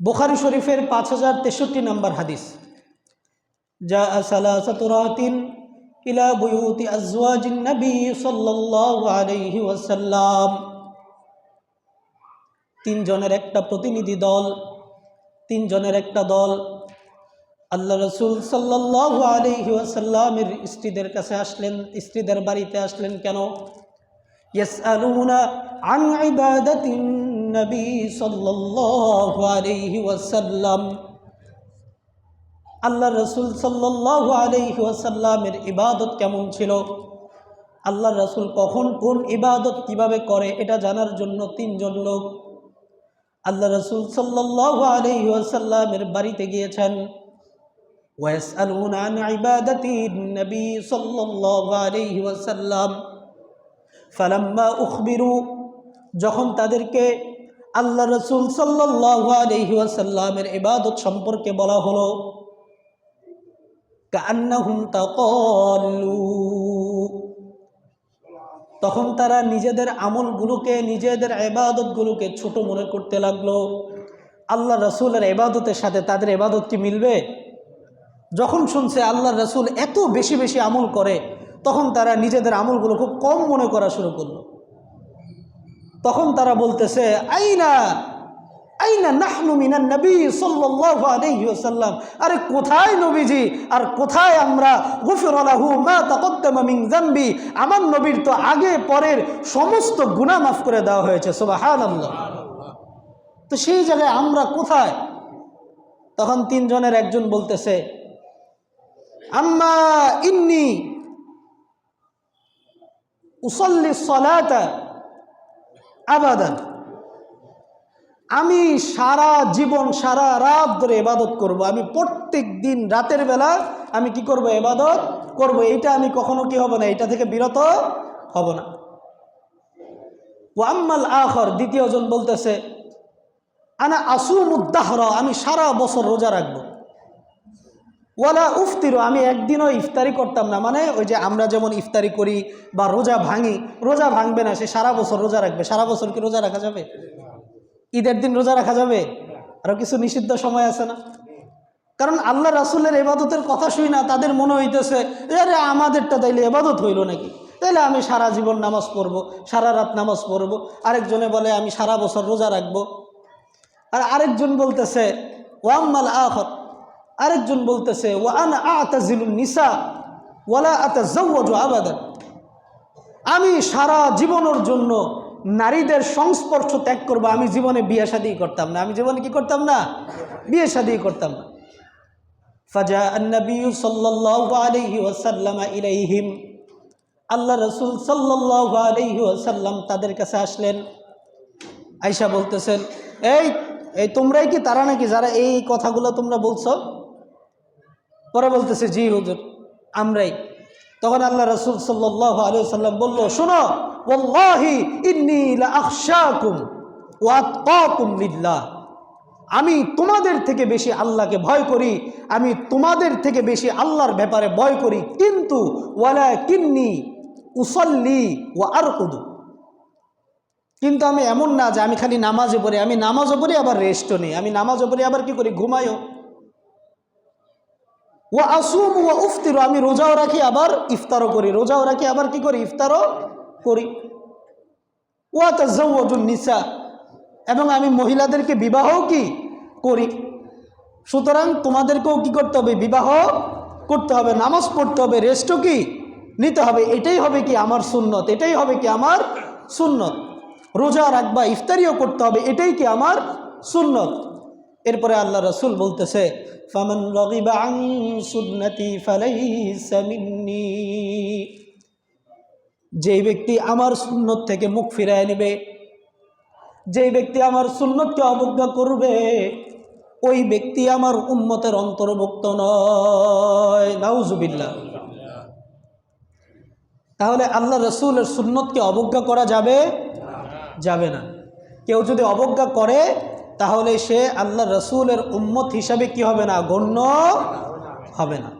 বোখারি শরীফের পাঁচ হাজার তেষট্টি নম্বর হাদিস। যা সালাসাতুরাতিন ইলা বুয়ুতি আজওয়াজিন নবী সাল্লাল্লাহু আলাইহি ওয়াসাল্লাম। তিনজনের একটা প্রতিনিধি দল, তিনজনের একটা দল। আল্লাহ রসুল সাল্লাহ আলহি আসাল্লামের স্ত্রীদের কাছে আসলেন, স্ত্রীদের বাড়িতে আসলেন কেন? ইয়াস আলুনা আন ইবাদাতিন النبي صلى الله عليه وسلم আল্লাহ রসুল সাল্লাহ আলাইহি ওয়াসাল্লামের ইবাদত কেমন ছিল আল্লাহ রসুল কখন কোন ইবাদত কিভাবে করে এটা জানার জন্য তিনজন লোক আল্লাহ রসুল সাল্লাহ আলাইহি ওয়াসাল্লামের বাড়িতে গিয়েছেন ويسألون عن عبادة النبي صلى الله عليه وسلم ফালাম্মা উখবিরু যখন তাদেরকে আল্লাহ রসুল ওয়াসাল্লামের ইবাদত সম্পর্কে বলা হলো তখন তারা নিজেদের আমলগুলোকে, নিজেদের এবাদতগুলোকে ছোট মনে করতে লাগল। আল্লাহ রসুলের এবাদতের সাথে তাদের এবাদত কি মিলবে? যখন শুনছে আল্লাহ রসুল এত বেশি বেশি আমল করে, তখন তারা নিজেদের আমলগুলো খুব কম মনে করা শুরু করল। তখন তারা বলতেছে, আইনা আইনা নাহনু মিনান নবী সাল্লাল্লাহু আলাইহি ওয়াসাল্লাম। আরে কোথায় নবীজি? আর কোথায় আমরা? গুফরালাহু মা তাকদ্দামা মিন যামবি। আমার নবীর তো আগে পরের সমস্ত গুনাহ মাফ করে দেওয়া হয়েছে, সুবহানাল্লাহ। তো সেই জায়গায় আমরা কোথায়? তখন তিনজনের একজন বলতেছে, আম্মা ইন্নি উসল্লি সলাতা আবাদান আমি সারা জীবন, সারা রাত ধরে এবাদত করব। আমি প্রত্যেক দিন রাতের বেলা আমি কি করব এবাদত করব। এইটা আমি কখনো কি হব না এটা থেকে বিরত হব না ও আম্মাল আখর দ্বিতীয়জন বলতেছে, আনা আসুম উদ্দাহর আমি সারা বছর রোজা রাখব ওয়ালা উফতিরও আমি একদিনও ইফতারি করতাম না। মানে ওই যে আমরা যেমন ইফতারি করি বা রোজা ভাঙি, রোজা ভাঙবে না, সে সারা বছর রোজা রাখবে। সারা বছর কি রোজা রাখা যাবে? ঈদের দিন রোজা রাখা যাবে? আরও কিছু নিষিদ্ধ সময় আছে না? কারণ আল্লাহ রাসুলের এবাদতের কথা শুই না, তাদের মনে হইতেছে, আরে, আমাদেরটা তাইলে এবাদত হইল নাকি? তাইলে আমি সারা জীবন নামাজ পড়ব, সারা রাত নামাজ পড়ব, আরেকজনে বলে, আমি সারা বছর রোজা রাখব। আর আরেকজন বলতেছে, ওয়াম্মাল আখর। আরেকজন বলতেছে ওয়ান আতাজিলুন নিসা, ওয়ালা আতাজাওয়াজু আবাদান। আমি সারা জীবনের জন্য নারীদের সংস্পর্শ ত্যাগ করব, আমি জীবনে বিয়ে শাদি করতাম না। আমি জীবনে কি করতাম না? বিয়ে শাদি করতাম না। ফাজা আন্নবী সাল্লাল্লাহু আলাইহি ওয়াসাল্লাম ইলাইহিম। আল্লাহ রসুল সাল্লাল্লাহু আলাইহি ওয়াসাল্লাম তাদের কাছে আসলেন। আয়সা বলতেছেন, এই এই তোমরাই কি তারা নাকি যারা এই কথাগুলো তোমরা বলছো? পরে বলতেছে, জি হুজুর, আমরাই। তখন আল্লাহ রসুল সাল্লাহ আলিয়া সাল্লাম বলল, শোনো আমি তোমাদের থেকে বেশি আল্লাহকে ভয় করি, আমি তোমাদের থেকে বেশি আল্লাহর ব্যাপারে ভয় করি, কিন্তু কিন্নি উসল্লি ও আর কিন্তু আমি এমন না যে আমি খালি নামাজে পড়ি, আমি নামাজও পড়ি, আবার রেস্টও নেই। আমি নামাজও পড়ি, আবার কি করি? ঘুমাইও। ও আসুম ও উফতির, আমি রোজাও রাখি, আবার ইফতারও করি। রোজাও রাখি, আবার কি করি? ইফতারও করি। ও তাজুল নিসা, এবং আমি মহিলাদেরকে বিবাহও কি করি। সুতরাং তোমাদেরকেও কি করতে হবে? বিবাহ করতে হবে, নামাজ পড়তে হবে রেস্টও কি নিতে হবে? এটাই হবে কি আমার সুন্নত, এটাই হবে কি আমার সুন্নত। রোজা রাখবা, ইফতারিও করতে হবে, এটাই কি আমার সুন্নত। এরপরে আল্লাহ রসুল বলতেছে, ফামান যেই ব্যক্তি আমার সুন্নত থেকে মুখ ফিরায় নেবে, যেই ব্যক্তি আমার সুন্নতকে অবজ্ঞা করবে, ওই ব্যক্তি আমার উম্মতের অন্তর্ভুক্ত নয়। নাউজুবিল্লা তাহলে আল্লাহ রসুলের সুন্নতকে অবজ্ঞা করা যাবে? যাবে না। কেউ যদি অবজ্ঞা করে তাহলে সে আল্লাহ রসুলের উম্মত হিসাবে কি হবে না? গণ্য হবে না।